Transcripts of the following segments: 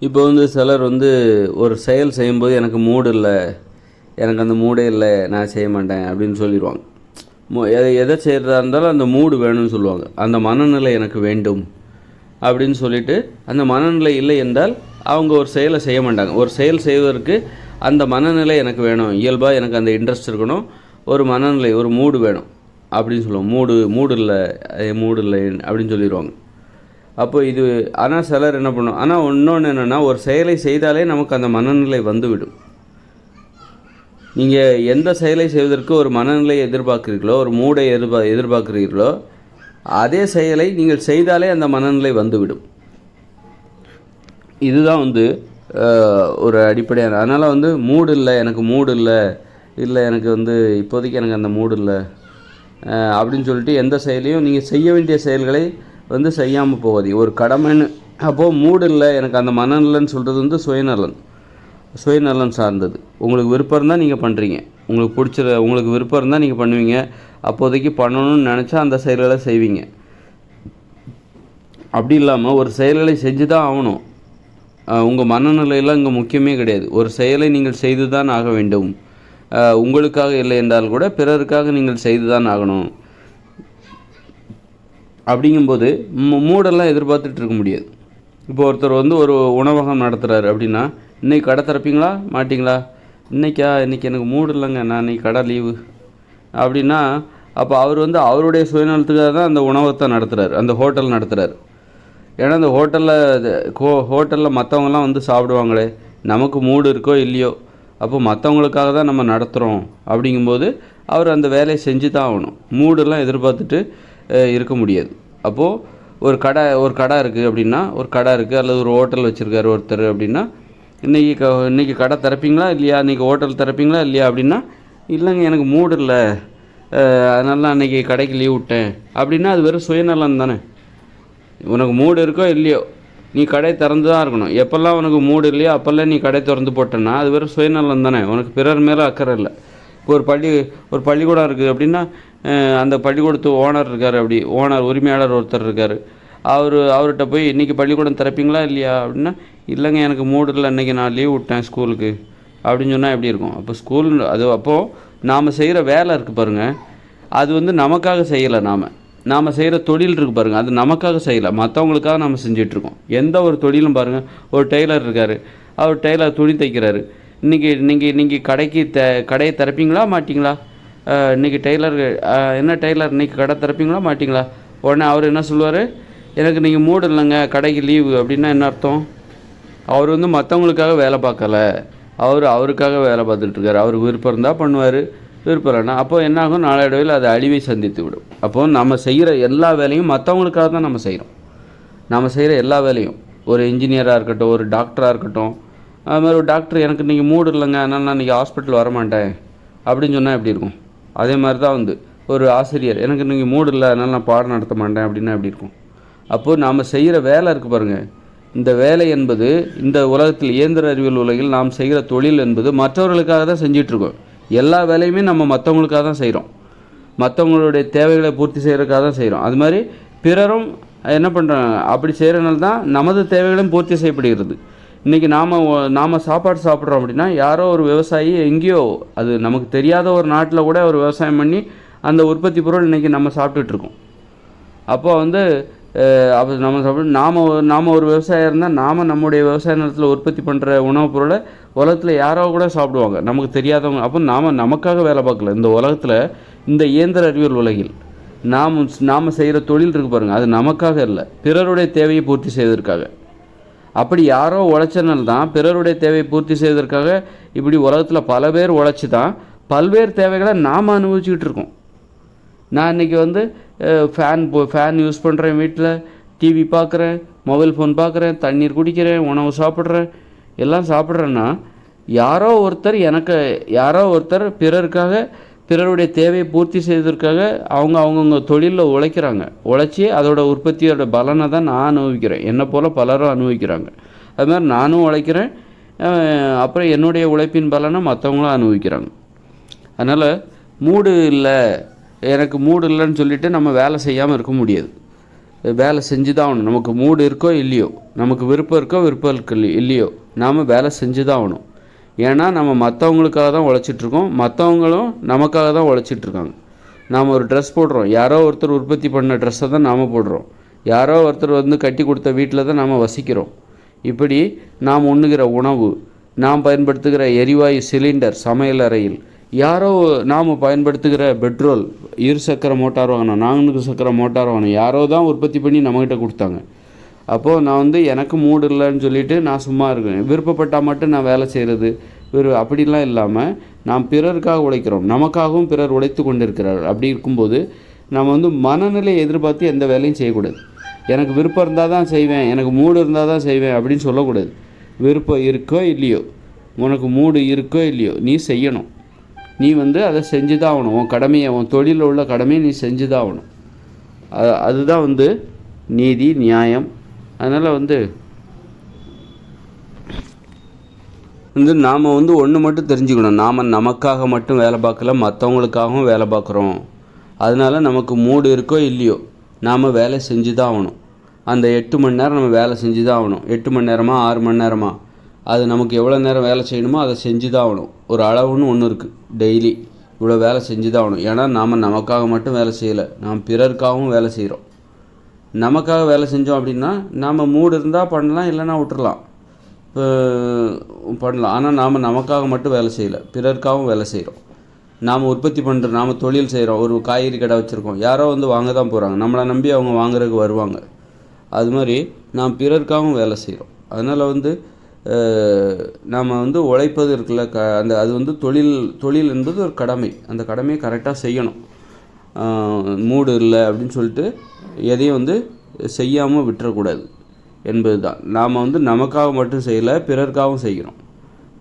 இப்போ வந்து சிலர் வந்து ஒரு செயல் செய்யும்போது எனக்கு மூடு இல்லை எனக்கு அந்த மூடே இல்லை நான் செய்ய மாட்டேன் அப்படின்னு சொல்லிடுவாங்க. மு- எதை எதை செய்கிறதா இருந்தாலும் அந்த மூடு வேணும்னு சொல்லுவாங்க. அந்த மனநிலை எனக்கு வேண்டும் அப்படின்னு சொல்லிட்டு அந்த மனநிலை இல்லை என்றால் அவங்க ஒரு செயலை செய்ய மாட்டாங்க. ஒரு செயல் செய்வதற்கு அந்த மனநிலை எனக்கு வேணும். இயல்பாக எனக்கு அந்த இன்ட்ரெஸ்ட் இருக்கணும். ஒரு மனநிலை ஒரு மூடு வேணும் அப்படின்னு சொல்லுவோம் மூடு மூடு இல்லை மூடு இல்லை அப்படின்னு சொல்லிடுவாங்க. அப்போ இது ஆனால் சிலர் என்ன பண்ணும்? ஆனால் இன்னொன்று என்னென்னா ஒரு செயலை செய்தாலே நமக்கு அந்த மனநிலை வந்துவிடும். நீங்கள் எந்த செயலை செய்வதற்கு ஒரு மனநிலையை எதிர்பார்க்குறீர்களோ ஒரு மூடை எதிர்பா எதிர்பார்க்குறீர்களோ அதே செயலை நீங்கள் செய்தாலே அந்த மனநிலை வந்துவிடும். இதுதான் வந்து ஒரு அடிப்படையான அதனால் வந்து மூடு இல்லை எனக்கு மூடு இல்லை இல்லை எனக்கு வந்து இப்போதைக்கு எனக்கு அந்த மூடு இல்லை அப்படின்னு சொல்லிட்டு எந்த செயலையும் நீங்கள் செய்ய வேண்டிய செயல்களை வந்து செய்யாமல் போகாதீங்க. ஒரு கடமைன்னு அப்போது மூடு இல்லை எனக்கு அந்த மனநிலைன்னு சொல்கிறது வந்து சுயநலன். சுயநலன் சார்ந்தது. உங்களுக்கு விருப்பம் இருந்தால் நீங்கள் பண்ணுறீங்க உங்களுக்கு பிடிச்சிட உங்களுக்கு விருப்பம் இருந்தால் நீங்கள் பண்ணுவீங்க. அப்போதைக்கு பண்ணணும்னு நினச்சா அந்த செயல்களை செய்வீங்க. அப்படி இல்லாமல் ஒரு செயல்களை செஞ்சு தான் ஆகணும் உங்கள் மனநிலையெல்லாம் இங்கே முக்கியமே கிடையாது. ஒரு செயலை நீங்கள் செய்து தான் ஆக வேண்டும். உங்களுக்காக இல்லை என்றால் கூட பிறருக்காக நீங்கள் செய்து தான் ஆகணும். அப்படிங்கும்போது மூடெல்லாம் எதிர்பார்த்துட்டு இருக்க முடியாது. இப்போ ஒருத்தர் வந்து ஒரு உணவகம் நடத்துகிறாரு அப்படின்னா இன்றைக்கி கடை திறப்பீங்களா? மாட்டிங்களா? இன்றைக்கா இன்றைக்கி எனக்கு மூடு இல்லைங்க. நான் இன்னைக்கு கடை லீவு. அப்படின்னா அப்போ அவர் வந்து அவருடைய சுயநலத்துக்காக தான் அந்த உணவகத்தை நடத்துகிறார் அந்த ஹோட்டல் நடத்துகிறார் ஏன்னா அந்த ஹோட்டலில் ஹோ ஹோட்டலில் மற்றவங்கலாம் வந்து சாப்பிடுவாங்களே. நமக்கு மூடு இருக்கோ இல்லையோ. அப்போ மற்றவங்களுக்காக தான் நம்ம நடத்துகிறோம் அப்படிங்கும்போது அவர் அந்த வேலையை செஞ்சு தான் ஆகணும். மூடெல்லாம் எதிர்பார்த்துட்டு இருக்க முடியாது. அப்போது ஒரு கடை ஒரு கடை இருக்குது அப்படின்னா ஒரு கடை இருக்குது அல்லது ஒரு ஹோட்டல் வச்சுருக்காரு ஒருத்தர் அப்படின்னா இன்றைக்கி க இன்றைக்கி கடை திறப்பீங்களா இல்லையா? இன்றைக்கி ஹோட்டல் திறப்பீங்களா இல்லையா அப்படின்னா இல்லைங்க எனக்கு மூடு இல்லை. அதனால நான் அன்றைக்கி கடைக்கு லீவ் விட்டேன். அப்படின்னா அது வெறும் சுயநலம் தானே. உனக்கு மூடு இருக்கோ இல்லையோ நீ கடை திறந்து தான் இருக்கணும். எப்போல்லாம் உனக்கு மூடு இல்லையோ அப்போல்லாம் நீ கடை திறந்து போட்டேன்னா அது வெறும் சுயநலம் தானே. உனக்கு பிறர் மேலே அக்கறை இல்லை. ஒரு பள்ளி ஒரு பள்ளிக்கூடம் இருக்குது அப்படின்னா அந்த பள்ளிக்கூடத்து ஓனர் இருக்கார் அப்படி. ஓனர் உரிமையாளர் ஒருத்தர் இருக்கார். அவர் அவர்கிட்ட போய் இன்றைக்கி பள்ளிக்கூடம் திறப்பீங்களா இல்லையா? அப்படின்னா இல்லைங்க எனக்கு மூடு இன்றைக்கி நான் லீவ் விட்டேன் ஸ்கூலுக்கு அப்படின்னு சொன்னால் எப்படி இருக்கும்? அப்போ ஸ்கூல் அது அப்போது நாம் செய்கிற வேலை இருக்குது பாருங்கள் அது வந்து நமக்காக செய்யலை நாம். நாம் செய்கிற தொழில் இருக்குது பாருங்கள் அது நமக்காக செய்யலை. மற்றவங்களுக்காக நம்ம செஞ்சிட்ருக்கோம் எந்த ஒரு தொழிலும் பாருங்கள் ஒரு டெய்லர் இருக்கார். அவர் டெய்லர் துணி தைக்கிறாரு. இன்றைக்கி நீங்கள் நீங்கள் கடைக்கு த கடையை திறப்பீங்களா மாட்டிங்களா? இன்றைக்கி இன்னைக்கு டெய்லர் என்ன டெய்லர் இன்றைக்கி கடை திறப்பீங்களா மாட்டிங்களா? உடனே அவர் என்ன சொல்லுவார்? எனக்கு நீங்கள் மூடு இல்லைங்க கடைக்கு லீவு அப்படின்னா என்ன அர்த்தம்? அவர் வந்து மற்றவங்களுக்காக வேலை பார்க்கல. அவர் அவருக்காக வேலை பார்த்துட்ருக்காரு அவர் விருப்பம் இருந்தால் பண்ணுவார் விருப்பம் இல்லைன்னா. அப்போ என்ன ஆகும்? நாளடைவில் அது அழிவை சந்தித்து விடும். அப்போது நம்ம செய்கிற எல்லா வேலையும் மற்றவங்களுக்காக தான் நம்ம செய்கிறோம். நம்ம செய்கிற எல்லா வேலையும் ஒரு இன்ஜினியராக இருக்கட்டும் ஒரு டாக்டராக இருக்கட்டும் அது மாதிரி ஒரு டாக்டர் எனக்கு இன்றைக்கி மூடு இல்லைங்க அதனால் நான் இன்றைக்கி ஹாஸ்பிட்டல் வரமாட்டேன். அப்படின்னு சொன்னால் எப்படி இருக்கும்? அதே மாதிரி தான் வந்து. ஒரு ஆசிரியர் எனக்கு இன்றைக்கி மூடு இல்லை அதனால் நான் பாடம் நடத்த மாட்டேன் அப்படின்னா எப்படி இருக்கும்? அப்போது நாம் செய்கிற வேலை இருக்குது பாருங்கள் இந்த வேலை என்பது இந்த உலகத்தில் இயந்திர அறிவியல் உலகில் நாம் செய்கிற தொழில் என்பது மற்றவர்களுக்காக தான் செஞ்சிட்ருக்கோம் எல்லா வேலையுமே நம்ம மற்றவங்களுக்காக தான் செய்கிறோம் மற்றவங்களுடைய தேவைகளை பூர்த்தி செய்கிறதுக்காக தான் செய்கிறோம் அது மாதிரி பிறரும் என்ன பண்ணுறாங்க அப்படி செய்கிறனால தான் நமது தேவைகளும் பூர்த்தி செய்யப்படுகிறது. இன்றைக்கி நாம் நாம் சாப்பாடு சாப்பிட்றோம் அப்படின்னா யாரோ ஒரு விவசாயி எங்கேயோ அது நமக்கு தெரியாத ஒரு நாட்டில் கூட ஒரு விவசாயம் பண்ணி அந்த உற்பத்தி பொருள் இன்றைக்கி நம்ம சாப்பிட்டுட்ருக்கோம் அப்போ வந்து அப்போ நம்ம சாப்பிட்டு நாம் நாம் ஒரு விவசாயம் இருந்தால் நாம் நம்முடைய விவசாய நிலத்தில் உற்பத்தி பண்ணுற உணவுப் பொருளை உலகத்தில் யாரோ கூட சாப்பிடுவாங்க. நமக்கு தெரியாதவங்க அப்போ நாம் நமக்காக வேலை பார்க்கல. இந்த உலகத்தில் இந்த இயந்திர அறிவியல் உலகில் நாம் நாம் செய்கிற தொழில் இருக்கு பாருங்கள் அது நமக்காக இல்லை பிறருடைய தேவையை பூர்த்தி செய்வதற்காக. அப்படி யாரோ உழைச்சனால் தான் பிறருடைய தேவையை பூர்த்தி செய்வதற்காக இப்படி உலகத்தில் பல பேர் உழைச்சி தான் பல்வேறு தேவைகளை நாம் அனுபவிச்சுக்கிட்டு இருக்கோம். நான் இன்றைக்கி வந்து ஃபேன் போ ஃபேன் யூஸ் பண்ணுறேன் வீட்டில் டிவி பார்க்குறேன் மொபைல் ஃபோன் பார்க்குறேன் தண்ணீர் குடிக்கிறேன் உணவு சாப்பிட்றேன் எல்லாம் சாப்பிட்றேன்னா யாரோ ஒருத்தர் எனக்கு யாரோ ஒருத்தர் பிறருக்காக பிறருடைய தேவையை பூர்த்தி செய்வதற்காக அவங்க அவங்கவுங்க தொழிலில் உழைக்கிறாங்க. உழைச்சி அதோட உற்பத்தியோட பலனை தான் நான் அனுபவிக்கிறேன். என்னை போல் பலரும் அனுபவிக்கிறாங்க. அது மாதிரி நானும் உழைக்கிறேன். அப்புறம் என்னுடைய உழைப்பின் பலனை மற்றவங்களும் அனுபவிக்கிறாங்க. அதனால் மூடு இல்லை. எனக்கு மூடு இல்லைன்னு சொல்லிட்டு நம்ம வேலை செய்யாமல் இருக்க முடியாது. வேலை செஞ்சு தான் ஆகணும். நமக்கு மூடு இருக்கோ இல்லையோ நமக்கு விருப்பம் இருக்கோ விருப்பம் இருக்கு இல்லையோ- இல்லையோ நாம் வேலை செஞ்சு தான் ஆகணும். ஏன்னா நம்ம மற்றவங்களுக்காக தான் உழைச்சிட்ருக்கோம். மற்றவங்களும் நமக்காக தான் உழைச்சிட்ருக்காங்க. நாம் ஒரு ட்ரெஸ் போடுறோம். யாரோ ஒருத்தர் உற்பத்தி பண்ண ட்ரெஸ்ஸை தான் நாம் போடுறோம். யாரோ ஒருத்தர் வந்து கட்டி கொடுத்த வீட்டில் தான் நாம் வசிக்கிறோம். இப்படி நாம் உண்ணுகிற உணவு நாம் பயன்படுத்துகிற எரிவாயு சிலிண்டர் சமையல் அறையில் யாரோ நாம் பயன்படுத்துகிற பெட்ரோல் இரு சக்கர மோட்டார் வாகனம் நான்கு சக்கர மோட்டார் வாகனம் யாரோ தான் உற்பத்தி பண்ணி நம்மக்கிட்ட கொடுத்தாங்க. அப்போது நான் வந்து எனக்கு மூடு இல்லைன்னு சொல்லிட்டு நான் சும்மா இருக்கேன். விருப்பப்பட்டால் மட்டும் நான் வேலை செய்கிறது விரு அப்படிலாம் இல்லாமல் நாம் பிறருக்காக உழைக்கிறோம். நமக்காகவும் பிறர் உழைத்து கொண்டிருக்கிறார். அப்படி இருக்கும்போது நம்ம வந்து மனநிலையை எதிர்பார்த்து எந்த வேலையும் செய்யக்கூடாது. எனக்கு விருப்பம் இருந்தால் தான் செய்வேன். எனக்கு மூடு இருந்தால் தான் செய்வேன் அப்படின்னு சொல்லக்கூடாது. விருப்பம் இருக்கோ இல்லையோ உனக்கு மூடு இருக்கோ இல்லையோ நீ செய்யணும். நீ வந்து அதை செஞ்சு தான் ஆகணும். உன் கடமையை உன் தொழிலில் உள்ள கடமையை நீ செஞ்சு தான் ஆகணும். அது- அதுதான் வந்து நீதி நியாயம் அதனால் வந்து வந்து நாம் வந்து ஒன்று மட்டும் தெரிஞ்சுக்கணும். நாம் நமக்காக மட்டும் வேலை பார்க்கல மற்றவங்களுக்காகவும் வேலை பார்க்குறோம். அதனால நமக்கு மூடு இருக்கோ இல்லையோ நாம் வேலை செஞ்சு தான் ஆகணும். அந்த எட்டு மணி நேரம் நம்ம வேலை செஞ்சு தான் ஆகணும். எட்டு மணி நேரமாக ஆறு மணி நேரமாக அது நமக்கு எவ்வளோ நேரம் வேலை செய்யணுமோ அதை செஞ்சு தான் ஆகணும். ஒரு அளவுன்னு ஒன்று இருக்குது டெய்லி இவ்வளோ வேலை செஞ்சு தான் ஆகணும். ஏன்னா நாம் நமக்காக மட்டும் வேலை செய்யலை. நாம் பிறருக்காகவும் வேலை செய்கிறோம் நமக்காக வேலை செஞ்சோம் அப்படின்னா நாம் மூடு இருந்தால் பண்ணலாம் இல்லைன்னா விட்டுறலாம். இப்போ பண்ணலாம். ஆனால் நாம் நமக்காக மட்டும் வேலை செய்யலை. பிறருக்காகவும் வேலை செய்கிறோம் நாம் உற்பத்தி பண்ணுற நாம் தொழில் செய்கிறோம் ஒரு காய்கறி கடை வச்சுருக்கோம். யாரோ வந்து வாங்க தான் போகிறாங்க நம்மளை நம்பி அவங்க வாங்குறதுக்கு வருவாங்க. அது மாதிரி நாம் பிறருக்காகவும் வேலை செய்கிறோம் அதனால் வந்து நாம் வந்து உழைப்பது இருக்குல்ல க அந்த அது வந்து தொழில் தொழில் என்பது ஒரு கடமை. அந்த கடமையை கரெக்டாக செய்யணும். மூடு இல்லை அப்படின்னு சொல்லிட்டு எதையும் வந்து செய்யாமல் விட்டுறக்கூடாது என்பது தான் நாம் வந்து நமக்காக மட்டும் செய்யலை பிறருக்காகவும் செய்கிறோம்.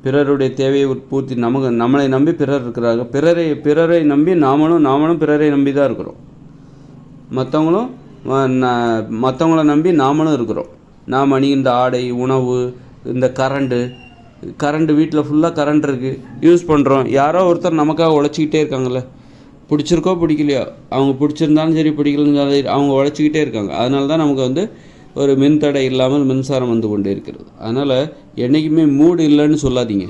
பிறருடைய தேவையை பூர்த்தி நமக்கு நம்மளை நம்பி பிறர் இருக்கிறாங்க பிறரை பிறரை நம்பி நாமளும் நாமளும் பிறரை நம்பி தான் இருக்கிறோம். மற்றவங்களும் மற்றவங்கள நம்பி நாமளும் இருக்கிறோம். நாம் அணிகின்ற ஆடை உணவு இந்த கரண்ட்டு கரண்ட்டு வீட்டில் ஃபுல்லாக கரண்ட் இருக்குது யூஸ் பண்ணுறோம் யாரோ ஒருத்தர் நமக்காக உழைச்சிக்கிட்டே இருக்காங்கல்ல. பிடிச்சிருக்கோ பிடிக்கலையோ அவங்க பிடிச்சிருந்தாலும் சரி பிடிக்கலன்னு சரி அவங்க உழைச்சிக்கிட்டே இருக்காங்க. அதனால தான் நமக்கு வந்து ஒரு மின்தடை இல்லாமல் மின்சாரம் வந்து கொண்டே இருக்கிறது. அதனால் என்றைக்குமே மூடு இல்லைன்னு சொல்லாதீங்க.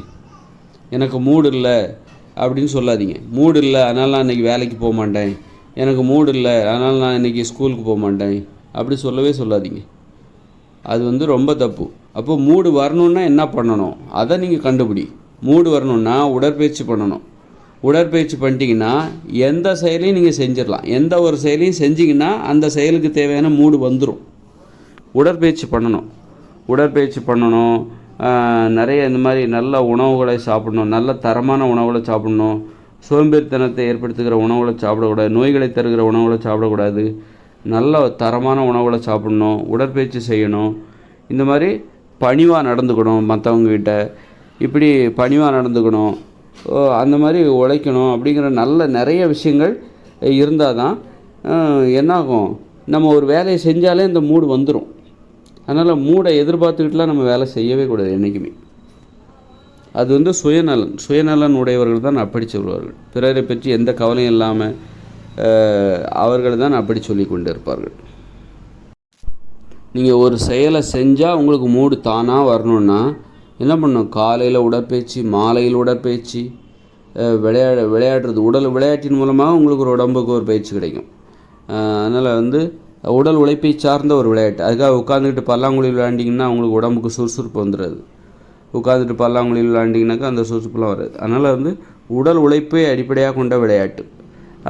எனக்கு மூடு இல்லை அப்படின்னு சொல்லாதீங்க. மூடு இல்லை அதனால் நான் இன்றைக்கி வேலைக்கு போக மாட்டேன். எனக்கு மூடு இல்லை அதனால் நான் இன்றைக்கி ஸ்கூலுக்கு போக மாட்டேன். அப்படி சொல்லவே சொல்லாதீங்க. அது வந்து ரொம்ப தப்பு. அப்போது மூடு வரணுன்னா என்ன பண்ணணும்? அதை நீங்கள் கண்டுபிடி. மூடு வரணுன்னா உடற்பயிற்சி பண்ணணும். உடற்பயிற்சி பண்ணிட்டீங்கன்னா எந்த செயலையும் நீங்கள் செஞ்சிடலாம். எந்த ஒரு செயலையும் செஞ்சிங்கன்னா அந்த செயலுக்கு தேவையான மூடு வந்துடும் உடற்பயிற்சி பண்ணணும். உடற்பயிற்சி பண்ணணும். நிறைய இந்த மாதிரி நல்ல உணவுகளை சாப்பிடணும். நல்ல தரமான உணவுகளை சாப்பிடணும். சோம்பேறித்தனத்தை ஏற்படுத்துகிற உணவுகளை சாப்பிடக்கூடாது. நோய்களை தருகிற உணவுகளை சாப்பிடக்கூடாது. நல்ல தரமான உணவுகளை சாப்பிடணும். உடற்பயிற்சி செய்யணும். இந்த மாதிரி பணிவாக நடந்துக்கணும் மற்றவங்கக்கிட்ட இப்படி பணிவாக நடந்துக்கணும். அந்த மாதிரி உழைக்கணும் அப்படிங்கிற நல்ல நிறைய விஷயங்கள் இருந்தால் தான் என்னாகும்? நம்ம ஒரு வேலையை செஞ்சாலே இந்த மூடு வந்துடும் அதனால் மூடை எதிர்பார்த்துக்கிட்டுலாம் நம்ம வேலை செய்யவே கூடாது என்றைக்குமே அது வந்து சுயநலன். சுயநலன் உடையவர்கள் தான் அப்படி சொல்வார்கள். பிறரை பற்றி எந்த கவலையும் இல்லாமல் அவர்கள் தான் அப்படி சொல்லி கொண்டு இருப்பார்கள் நீங்கள் ஒரு செயலை செஞ்சால் உங்களுக்கு மூடு தானாக வரணுன்னா என்ன பண்ணணும் காலையில் உடற்பயிற்சி மாலையில் உடற்பயிற்சி விளையாட விளையாடுறது உடல் விளையாட்டின் மூலமாக உங்களுக்கு ஒரு உடம்புக்கு ஒரு பயிற்சி கிடைக்கும். அதனால் வந்து உடல் உழைப்பை சார்ந்த ஒரு விளையாட்டு. அதுக்காக உட்காந்துக்கிட்டு பல்லாங்குழி விளையாண்டிங்கன்னா உங்களுக்கு உடம்புக்கு சுறுசுறுப்பு வந்துடுது. உட்காந்துட்டு பல்லாங்குழி விளையாண்டிங்கனாக்கா அந்த சுறுசுறுப்புலாம் வராது. அதனால் வந்து உடல் உழைப்பை அடிப்படையாக கொண்ட விளையாட்டு.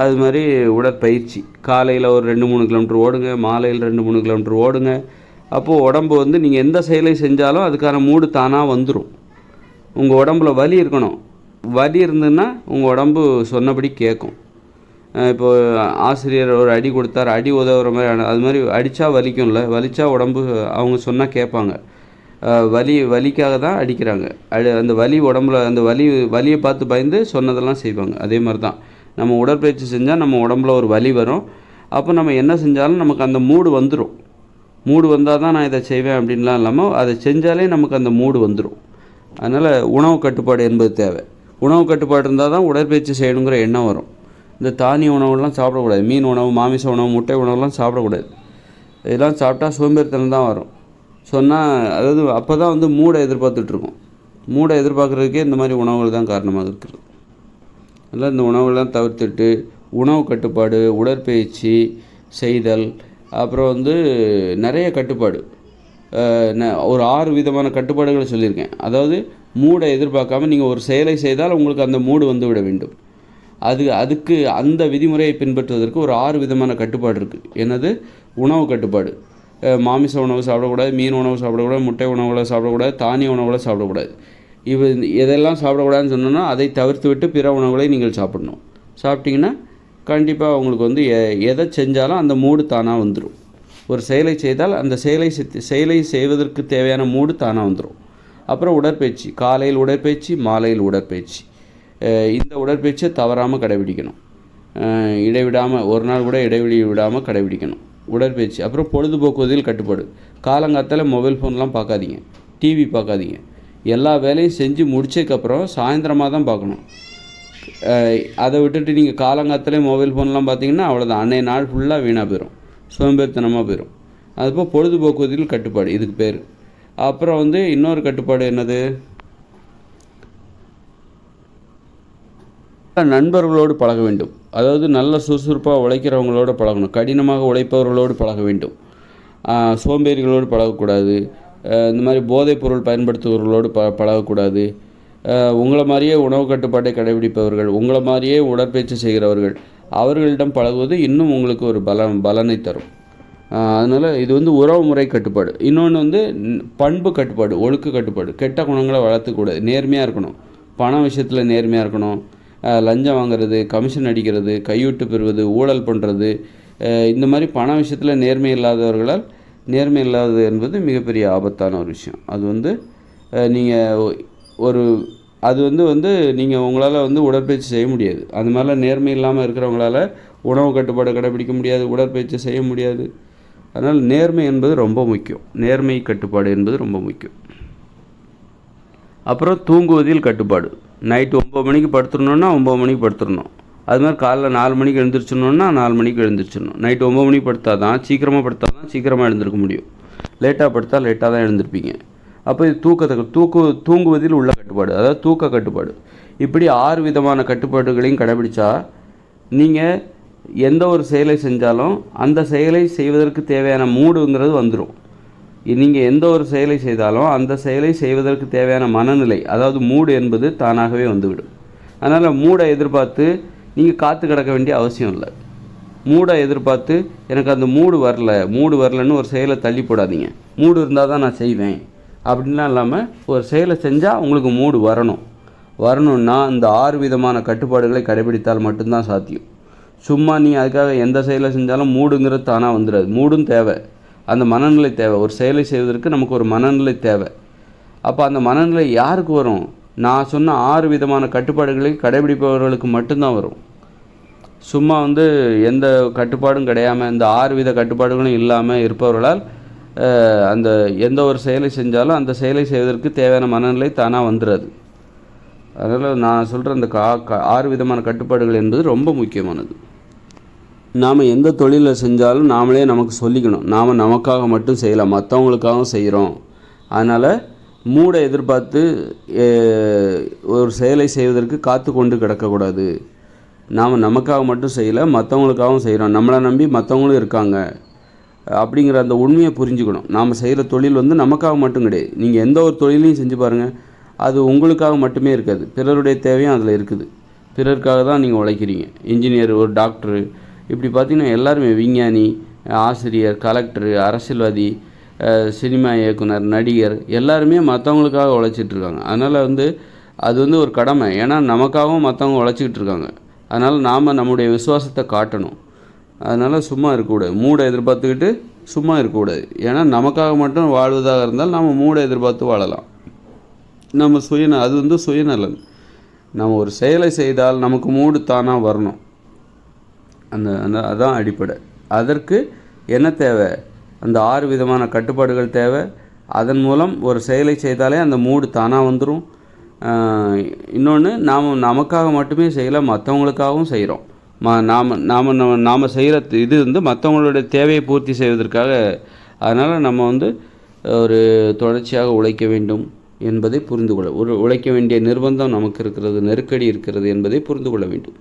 அது மாதிரி உடற்பயிற்சி. காலையில் ஒரு ரெண்டு மூணு கிலோமீட்டர் ஓடுங்க மாலையில் ரெண்டு மூணு கிலோமீட்டர் ஓடுங்க. அப்போது உடம்பு வந்து நீங்கள் எந்த செயலை செஞ்சாலும் அதுக்கான மூடு தானாக வந்துடும் உங்கள் உடம்புல வலி இருக்கணும். வலி இருந்ததுன்னா உங்கள் உடம்பு சொன்னபடி கேட்கும் இப்போது இப்போ ஆசிரியர் ஒரு அடி கொடுத்தார் அடி உதவுற மாதிரி அது மாதிரி அடித்தா வலிக்கும்ல வலித்தா உடம்பு அவங்க சொன்னால் கேட்பாங்க. வலி வலிக்காக தான் அடிக்கிறாங்க. அடி அந்த வலி உடம்புல அந்த வலி வலியை பார்த்து பயந்து சொன்னதெல்லாம் செய்வாங்க. அதே மாதிரி தான். நம்ம உடற்பயிற்சி செஞ்சால் நம்ம உடம்புல ஒரு வலி வரும். அப்போ நம்ம என்ன செஞ்சாலும் நமக்கு அந்த மூடு வந்துடும் மூடு வந்தால் தான் நான் இதை செய்வேன் அப்படின்லாம் இல்லாமல் அதை செஞ்சாலே நமக்கு அந்த மூடு வந்துடும் அதனால் உணவு கட்டுப்பாடு என்பது தேவை. உணவு கட்டுப்பாடு இருந்தால் தான் உடற்பயிற்சி செய்யணுங்கிற எண்ணம் வரும். இந்த தானிய உணவுலாம் சாப்பிடக்கூடாது. மீன் உணவு மாமிச உணவு முட்டை உணவுலாம் சாப்பிடக்கூடாது. இதெல்லாம் சாப்பிட்டா சோம்பேறித்தனம் தான் வரும். சொன்னால் அதாவது அப்போ தான் வந்து மூடை எதிர்பார்த்துட்ருக்கோம். மூடை எதிர்பார்க்குறதுக்கே இந்த மாதிரி உணவுகள் தான் காரணமாக இருக்குது அதனால் இந்த உணவுகள்லாம் தவிர்த்துட்டு உணவு கட்டுப்பாடு உடற்பயிற்சி செய்தல் அப்புறம் வந்து நிறைய கட்டுப்பாடு. ந- ஒரு ஆறு விதமான கட்டுப்பாடுகளை சொல்லியிருக்கேன். அதாவது மூடை எதிர்பார்க்காம நீங்கள் ஒரு செயலை செய்தால் உங்களுக்கு அந்த மூடு வந்து விட வேண்டும். அது அதுக்கு அந்த விதிமுறையை பின்பற்றுவதற்கு ஒரு ஆறு விதமான கட்டுப்பாடு இருக்குது என்னது? உணவு கட்டுப்பாடு. மாமிச உணவு சாப்பிடக்கூடாது மீன் உணவு சாப்பிடக்கூடாது முட்டை உணவுகளை சாப்பிடக்கூடாது தானிய உணவுகளை சாப்பிடக்கூடாது. இவ எதெல்லாம் சாப்பிடக்கூடாதுன்னு சொன்னோன்னா அதை தவிர்த்து விட்டு பிற உணவுகளை நீங்கள் சாப்பிடணும். சாப்பிட்டிங்கன்னா கண்டிப்பாக உங்களுக்கு வந்து எ- எதை செஞ்சாலும் அந்த மூடு தானாக வந்துடும் ஒரு செயலை செய்தால் அந்த செயலை செயலை செய்வதற்கு தேவையான மூடு தானாக வந்துடும் அப்புறம் உடற்பயிற்சி காலையில் உடற்பயிற்சி மாலையில் உடற்பயிற்சி. இந்த உடற்பயிற்சியை தவறாமல் கடைபிடிக்கணும். இடைவிடாமல் ஒரு நாள் கூட இடைவெளி விடாமல் கடைபிடிக்கணும். உடற்பயிற்சி அப்புறம் பொழுதுபோக்குவதில் கட்டுப்பாடு. காலங்காத்தால மொபைல் ஃபோன்லாம் பார்க்காதீங்க. டிவி பார்க்காதீங்க. எல்லா வேலையும் செஞ்சு முடிச்சதுக்கப்புறம் சாயந்தரமாக தான் பார்க்கணும். அதை விட்டுட்டு நீங்கள் காலங்காத்தாலே மொபைல் ஃபோன்லாம் பார்த்தீங்கன்னா அவ்வளோதான் அன்னைய நாள் ஃபுல்லாக வீணாக போயிடும் சோம்பேறித்தனமாக போயிடும் அதுபோல் பொழுதுபோக்குவதில் கட்டுப்பாடு இதுக்கு பேர். அப்புறம் வந்து இன்னொரு கட்டுப்பாடு என்னது? நண்பர்களோடு பழக வேண்டும். அதாவது நல்ல சுறுசுறுப்பாக உழைக்கிறவங்களோடு பழகணும். கடினமாக உழைப்பவர்களோடு பழக வேண்டும். சோம்பேறிகளோடு பழகக்கூடாது. இந்த மாதிரி போதைப் பொருள் பயன்படுத்துபவர்களோடு ப பழகக்கூடாது. உங்களை மாதிரியே உணவு கட்டுப்பாட்டை கடைபிடிப்பவர்கள் உங்களை மாதிரியே உடற்பயிற்சி செய்கிறவர்கள் அவர்களிடம் பழகுவது இன்னும் உங்களுக்கு ஒரு பலம் பலனை தரும். அதனால் இது வந்து உறவு முறை கட்டுப்பாடு. இன்னொன்று வந்து பண்பு கட்டுப்பாடு ஒழுக்க கட்டுப்பாடு. கெட்ட குணங்களை வளர்த்துக்கூடாது. நேர்மையாக இருக்கணும். பண விஷயத்தில் நேர்மையாக இருக்கணும். லஞ்சம் வாங்குறது கமிஷன் அடிக்கிறது கையூட்டு பெறுவது ஊழல் பண்ணுறது இந்த மாதிரி பண விஷயத்தில் நேர்மை இல்லாதவர்களால் நேர்மை இல்லாதது என்பது மிகப்பெரிய ஆபத்தான ஒரு விஷயம். அது வந்து நீங்கள் ஒரு அது வந்து வந்து நீங்கள் உங்களால் வந்து உடற்பயிற்சி செய்ய முடியாது. அது மாதிரிலாம் நேர்மை இல்லாமல் இருக்கிறவங்களால உணவு கட்டுப்பாடு கடைபிடிக்க முடியாது உடற்பயிற்சி செய்ய முடியாது. அதனால் நேர்மை என்பது ரொம்ப முக்கியம். நேர்மை கட்டுப்பாடு என்பது ரொம்ப முக்கியம். அப்புறம் தூங்குவதில் கட்டுப்பாடு. நைட்டு ஒம்பது மணிக்கு படுத்துடணுன்னா ஒம்பது மணிக்கு படுத்துடணும். அது மாதிரி காலைல நாலு மணிக்கு எழுந்திரிச்சிடணுன்னா நாலு மணிக்கு எழுந்திரிச்சிடணும். நைட்டு ஒம்பது மணிக்கு படுத்தாதான் சீக்கிரமாக படுத்தாதான் சீக்கிரமாக எழுந்திருக்க முடியும். லேட்டாக படுத்தால் லேட்டாக தான் எழுந்திருப்பீங்க. அப்போ இது தூக்கத்தை தூக்கு தூங்குவதில் உள்ள கட்டுப்பாடு. அதாவது தூக்க கட்டுப்பாடு. இப்படி ஆறு விதமான கட்டுப்பாடுகளையும் கடைபிடிச்சா நீங்கள் எந்த ஒரு செயலை செஞ்சாலும் அந்த செயலை செய்வதற்கு தேவையான மூடுங்கிறது வந்துடும் நீங்கள் எந்த ஒரு செயலை செய்தாலும் அந்த செயலை செய்வதற்கு தேவையான மனநிலை அதாவது மூடு என்பது தானாகவே வந்துவிடும். அதனால் மூடை எதிர்பார்த்து நீங்கள் காத்து கிடக்க வேண்டிய அவசியம் இல்லை. மூடை எதிர்பார்த்து எனக்கு அந்த மூடு வரல மூடு வரலன்னு ஒரு செயலை தள்ளி போடாதீங்க. மூடு இருந்தால் தான் நான் செய்வேன். அப்படின்லாம் இல்லாமல் ஒரு செயலை செஞ்சால் உங்களுக்கு மூடு வரணும். வரணும்னா இந்த ஆறு விதமான கட்டுப்பாடுகளை கடைபிடித்தால் மட்டும்தான் சாத்தியம். சும்மா நீ அதுக்காக எந்த செயலை செஞ்சாலும் மூடுங்கிறது தானாக வந்துடாது. மூடும் தேவை. அந்த மனநிலை தேவை. ஒரு செயலை செய்வதற்கு நமக்கு ஒரு மனநிலை தேவை. அப்போ அந்த மனநிலை யாருக்கு வரும்? நான் சொன்ன ஆறு விதமான கட்டுப்பாடுகளை கடைபிடிப்பவர்களுக்கு மட்டும்தான் வரும். சும்மா வந்து எந்த கட்டுப்பாடும் கிடையாமல் இந்த ஆறு வித கட்டுப்பாடுகளும் இல்லாமல் இருப்பவர்களால் அந்த எந்த ஒரு செயலை செஞ்சாலும் அந்த செயலை செய்வதற்கு தேவையான மனநிலை தானாக வந்துடுறது அதனால் நான் சொல்கிற அந்த கா ஆறு விதமான கட்டுப்பாடுகள் என்பது ரொம்ப முக்கியமானது. நாம் எந்த தொழிலை செஞ்சாலும் நாமளே நமக்கு சொல்லிக்கணும். நாம் நமக்காக மட்டும் செய்யலாம். மற்றவங்களுக்காகவும் செய்கிறோம் அதனால் மூடை எதிர்பார்த்து ஒரு செயலை செய்வதற்கு காத்து கொண்டு கிடக்கக்கூடாது. நாம் நமக்காக மட்டும் செய்யலை மற்றவங்களுக்காகவும் செய்கிறோம் நம்மளை நம்பி மற்றவங்களும் இருக்காங்க. அப்படிங்கிற அந்த உண்மையை புரிஞ்சுக்கணும். நாம் செய்கிற தொழில் வந்து நமக்காக மட்டும் கிடையாது. நீங்கள் எந்த ஒரு தொழிலையும் செஞ்சு பாருங்கள் அது உங்களுக்காக மட்டுமே இருக்காது. பிறருடைய தேவையும் அதில் இருக்குது. பிறருக்காக தான் நீங்கள் உழைக்கிறீங்க. இன்ஜினியர் ஒரு டாக்டரு இப்படி பார்த்தீங்கன்னா எல்லாருமே விஞ்ஞானி ஆசிரியர் கலெக்டரு அரசியல்வாதி சினிமா இயக்குனர் நடிகர் எல்லாருமே மற்றவங்களுக்காக உழைச்சிட்டு இருக்காங்க. அதனால் வந்து அது வந்து ஒரு கடமை. ஏன்னா நமக்காகவும் மற்றவங்க உழைச்சிக்கிட்டு இருக்காங்க. அதனால் நாம் நம்முடைய விசுவாசத்தை காட்டணும். அதனால் சும்மா இருக்கக்கூடாது மூடை எதிர்பார்த்துக்கிட்டு சும்மா இருக்கக்கூடாது ஏன்னா நமக்காக மட்டும் வாழ்வதாக இருந்தால் நம்ம மூடை எதிர்பார்த்து வாழலாம். நம்ம சுயந அது வந்து சுயநலன். நம்ம ஒரு செயலை செய்தால் நமக்கு மூடு தானாக வரணும். அந்த அந்த அதுதான் அடிப்படை. அதற்கு என்ன தேவை? அந்த ஆறு விதமான கட்டுப்பாடுகள் தேவை. அதன் மூலம் ஒரு செயலை செய்தாலே அந்த மூடு தானாக வந்துடும் இன்னொன்று நாம் நமக்காக மட்டுமே செய்யலை மற்றவங்களுக்காகவும் செய்கிறோம் மா நாம் நாம் நம்ம நாம் செய்கிற இது வந்து மற்றவங்களுடைய தேவையை பூர்த்தி செய்வதற்காக அதனால் நம்ம வந்து ஒரு தொடர்ச்சியாக உழைக்க வேண்டும் என்பதை புரிந்து கொள்ள ஒரு உழைக்க வேண்டிய நிர்பந்தம் நமக்கு இருக்கிறது நெருக்கடி இருக்கிறது என்பதை புரிந்து கொள்ள வேண்டும்.